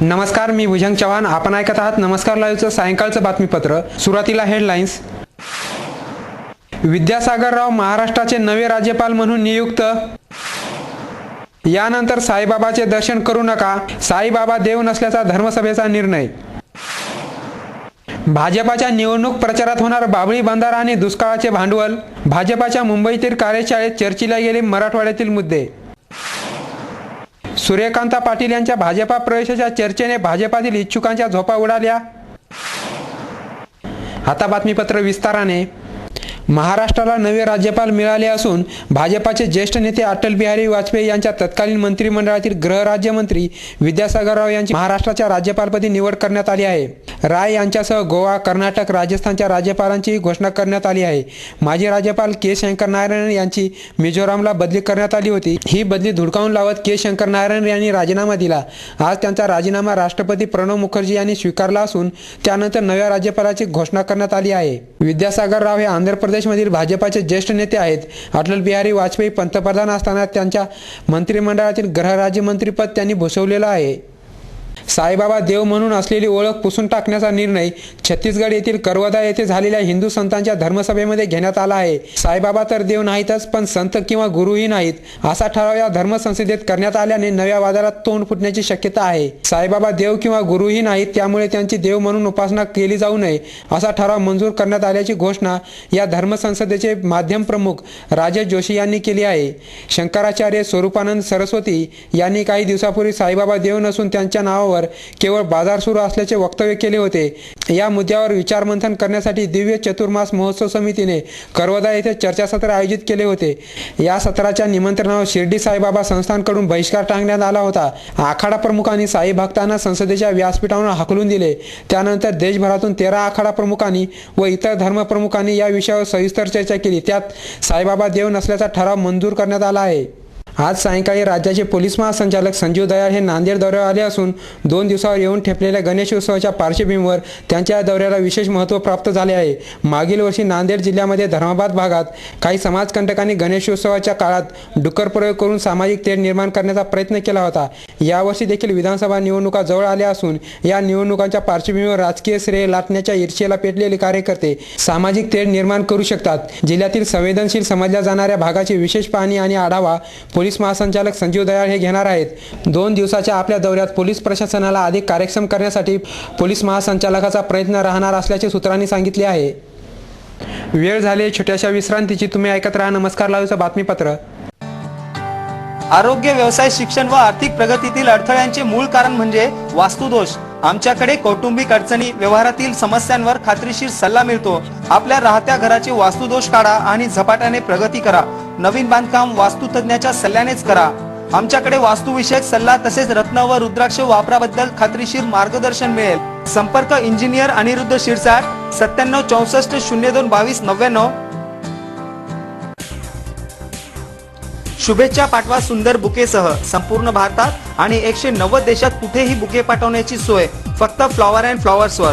नमस्कार मी भुजंग चव्हाण. आपण ऐकत आहात नमस्कार लाईव्हचं सायंकाळचं बातमीपत्र. सुरुवातीला हेडलाईन्स विद्यासागरराव महाराष्ट्राचे नवे राज्यपाल म्हणून नियुक्त. यानंतर साईबाबाचे दर्शन करू नका. साईबाबा देव नसल्याचा धर्मसभेचा निर्णय. भाजपाच्या निवडणूक प्रचारात होणार बाबळी बंधारा आणि दुष्काळाचे भांडवल. भाजपाच्या मुंबईतील कार्यशाळेत चर्चेला गेले मराठवाड्यातील मुद्दे. सूर्यकांता पाटील यांच्या भाजपा प्रवेशाच्या चर्चेने भाजपातील इच्छुकांच्या झोपा उडाल्या. आता बातमीपत्र विस्ताराने. महाराष्ट्राला नवे राज्यपाल मिळाले असून भाजपाचे ज्येष्ठ नेते अटल बिहारी वाजपेयी यांच्या तत्कालीन मंत्रिमंडळातील गृहराज्यमंत्री विद्यासागर राव यांची महाराष्ट्राच्या राज्यपालपदी निवड करण्यात आली आहे. राय यांच्यासह गोवा कर्नाटक राजस्थानच्या राज्यपालांचीही घोषणा करण्यात आली आहे. माजी राज्यपाल के शंकर नारायण यांची मिझोरामला बदली करण्यात आली होती. ही बदली धुडकावून लावत के शंकर नारायण यांनी राजीनामा दिला. आज त्यांचा राजीनामा राष्ट्रपती प्रणव मुखर्जी यांनी स्वीकारला असून त्यानंतर नव्या राज्यपालाची घोषणा करण्यात आली आहे. विद्यासागर राव हे आंध्र प्रदेश प्रदेशमधील भाजपाचे ज्येष्ठ नेते आहेत. अटल बिहारी वाजपेयी पंतप्रधान असताना त्यांच्या मंत्रिमंडळातील गृहराज्यमंत्रीपद त्यांनी भूषवलेलं आहे. साईबाबा देव म्हणून असलेली ओळख पुसून टाकण्याचा निर्णय छत्तीसगड येथील करवदा येथे झालेल्या हिंदू संतांच्या धर्मसभेमध्ये घेण्यात आला आहे. साईबाबा तर देव नाहीतच पण संत किंवा गुरुही नाहीत असा ठराव या धर्मसंसदेत करण्यात आल्याने नव्या वादाला तोंड फुटण्याची शक्यता आहे. साईबाबा देव किंवा गुरुही नाहीत त्यामुळे त्यांची देव म्हणून उपासना केली जाऊ नये असा ठराव मंजूर करण्यात आल्याची घोषणा या धर्मसंसदेचे माध्यम प्रमुख राजेश जोशी यांनी केली आहे. शंकराचार्य स्वरूपानंद सरस्वती यांनी काही दिवसापूर्वी साईबाबा देव नसून त्यांच्या नाव नावावर केवळ बाजार सुरू असल्याचे वक्तव्य केले होते. या मुद्द्यावर विचारमंथन करण्यासाठी दिव्य चतुर्मास महोत्सव समितीने करवदा येथे चर्चासत्र आयोजित केले होते. या सत्राच्या निमंत्रणावर शिर्डी साईबाबा संस्थानकडून बहिष्कार टाकण्यात आला होता. आखाडा प्रमुखांनी साई भक्तांना संसदेच्या व्यासपीठावर हाकलून दिले. त्यानंतर देशभरातून तेरा आखाडा प्रमुखांनी व इतर धर्मप्रमुखांनी या विषयावर सविस्तर चर्चा केली. त्यात साईबाबा देव नसल्याचा ठराव मंजूर करण्यात आला आहे. आज सायंकाळी राज्याचे पोलीस महासंचालक संजीव दयाळ हे नांदेड दौऱ्यावर आले असून दोन दिवसावर येऊन ठेपलेल्या गणेश उत्सवाच्या पार्श्वभूमीवर त्यांच्या या दौऱ्याला विशेष महत्त्व प्राप्त झाले आहे. मागील वर्षी नांदेड जिल्ह्यामध्ये धर्माबाद भागात काही समाजकंटकांनी गणेशोत्सवाच्या काळात डुक्कर प्रयोग करून सामाजिक तेढ निर्माण करण्याचा प्रयत्न केला होता. यावर्षी देखील विधानसभा निवडणुका जवळ आल्या असून या निवडणुकांच्या पार्श्वभूमीवर राजकीय श्रेय लाटण्याच्या ईर्षेला पेटलेले कार्यकर्ते सामाजिक तेढ निर्माण करू शकतात. जिल्ह्यातील संवेदनशील समजल्या जाणाऱ्या भागाची विशेष पाहणी आणि आढावा पोलीस पोलीस महासंचालक संजीव दयाळ हे घेणार आहेत. दोन दिवसाच्या आपल्या दौऱ्यात पोलीस प्रशासनाला अधिक कार्यक्षम करण्यासाठी पोलीस महासंचालकाचा प्रयत्न राहणार असल्याचे सूत्रांनी सांगितले आहे. वेळ झाली छोट्याशा विश्रांतीची. तुम्ही ऐकत राहा नमस्कार लावूचं बातमीपत्र. आरोग्य व्यवसाय शिक्षण व आर्थिक प्रगतीतील अडथळ्यांचे मूळ कारण म्हणजे वास्तुदोष. आमच्याकडे कौटुंबिक अडचणी व्यवहारातील समस्यांवर खात्रीशीर सल्ला मिळतो. आपल्या राहत्या घराचे वास्तुदोष काढा आणि झपाट्याने प्रगती करा. नवीन बांधकाम वास्तुतज्ञाच्या सल्ल्यानेच करा. आमच्याकडे वास्तुविषयक सल्ला तसेच रत्न व रुद्राक्ष वापराबद्दल खात्रीशीर मार्गदर्शन मिळेल. संपर्क इंजिनियर अनिरुद्ध शिरसाट सत्त्याण्णव चौसष्ट शून्य दोन बावीस नव्याण्णव. शुभेच्छा पाठवा सुंदर बुकेसह. संपूर्ण भारतात आणि एकशे नव्वद देशात कुठेही बुके पाठवण्याची सोय. फक्त फ्लॉवर अँड फ्लॉवर्सवर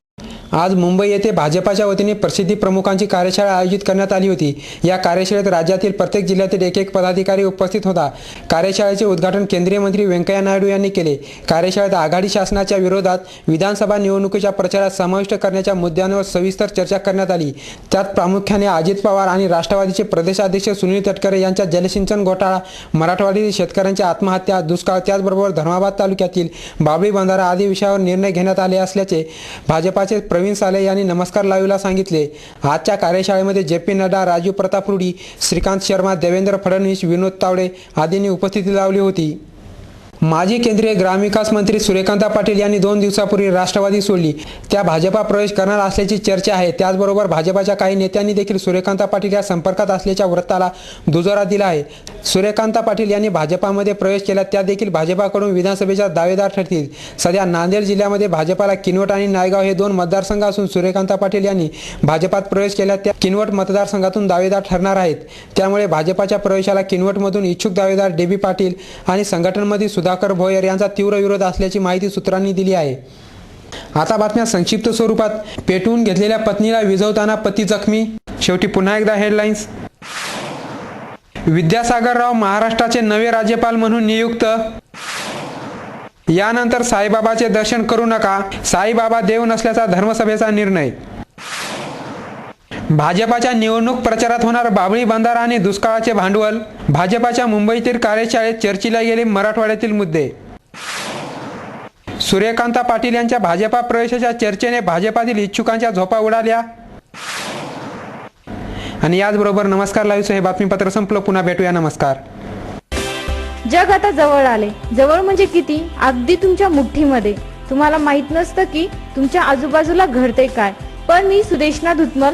आज मुंबई येथे भाजपाच्या वतीने प्रसिद्धी प्रमुखांची कार्यशाळा आयोजित करण्यात आली होती. या कार्यशाळेत राज्यातील प्रत्येक जिल्ह्यातील एक एक पदाधिकारी उपस्थित होता. कार्यशाळेचे उद्घाटन केंद्रीय मंत्री व्यंकय्या नायडू यांनी केले. कार्यशाळेत आघाडी शासनाच्या विरोधात विधानसभा निवडणुकीच्या प्रचारात समाविष्ट करण्याच्या मुद्द्यांवर सविस्तर चर्चा करण्यात आली. त्यात प्रामुख्याने अजित पवार आणि राष्ट्रवादीचे प्रदेशाध्यक्ष सुनील तटकरे यांच्या जलसिंचन घोटाळा मराठवाडीतील शेतकऱ्यांच्या आत्महत्या दुष्काळ त्याचबरोबर धर्माबाद तालुक्यातील बाबळी बंधारा आदी विषयावर निर्णय घेण्यात आले असल्याचे भाजपाचे प्रवीण साले यांनी नमस्कार लाईव्हला सांगितले. आजच्या कार्यशाळेमध्ये जे पी नड्डा राजीव प्रताप रुडी श्रीकांत शर्मा देवेंद्र फडणवीस विनोद तावडे आदींनी उपस्थिती लावली होती. माजी केंद्रीय ग्रामविकास मंत्री सूर्यकांता पाटील यांनी दोन दिवसापूर्वी राष्ट्रवादी सोडली. त्या भाजपा प्रवेश करणार असल्याची चर्चा आहे. त्याचबरोबर भाजपाच्या काही नेत्यांनी देखील सूर्यकांता पाटील या संपर्कात असल्याच्या वृत्ताला दुजोरा दिला आहे. सूर्यकांता पाटील यांनी भाजपामध्ये प्रवेश केला. त्या देखील भाजपाकडून विधानसभेच्या दावेदार ठरतील. सध्या नांदेड जिल्ह्यामध्ये भाजपाला किनवट आणि नायगाव हे दोन मतदारसंघ असून सूर्यकांता पाटील यांनी भाजपात प्रवेश केला. त्या किनवट मतदारसंघातून दावेदार ठरणार आहेत. त्यामुळे भाजपाच्या प्रवेशाला किनवटमधून इच्छुक दावेदार डेबी पाटील आणि संघटनमधील सुधाकर भोयर यांचा तीव्र विरोध असल्याची माहिती सूत्रांनी दिली आहे. आता बातम्या संक्षिप्त स्वरूपात. पेटवून घेतलेल्या पत्नीला विझवताना पती जखमी. शेवटी पुन्हा एकदा हेडलाईन्स विद्यासागरराव महाराष्ट्राचे नवे राज्यपाल म्हणून नियुक्त. यानंतर साईबाबाचे दर्शन करू नका. साईबाबा देव नसल्याचा धर्मसभेचा निर्णय. भाजपाच्या निवडणूक प्रचारात होणार बाबळी बंधारा आणि दुष्काळाचे भांडवल. भाजपाच्या मुंबईतील कार्यशाळेत चर्चेला गेले मराठवाड्यातील मुद्दे. सूर्यकांता पाटील यांच्या भाजपा प्रवेशाच्या चर्चेने भाजपातील इच्छुकांच्या झोपा उडाल्या. आणि याचबरोबर नमस्कार लाईव्हचं हे बातमीपत्र संपलं. पुन्हा भेटूया. नमस्कार. जग आता जवळ आले. जवळ म्हणजे किती? अगदी तुमच्या मुठ्ठीमध्ये. तुम्हाला माहीत नसतं की तुमच्या आजूबाजूला घडते काय. पण मी सुदेशना धुतमल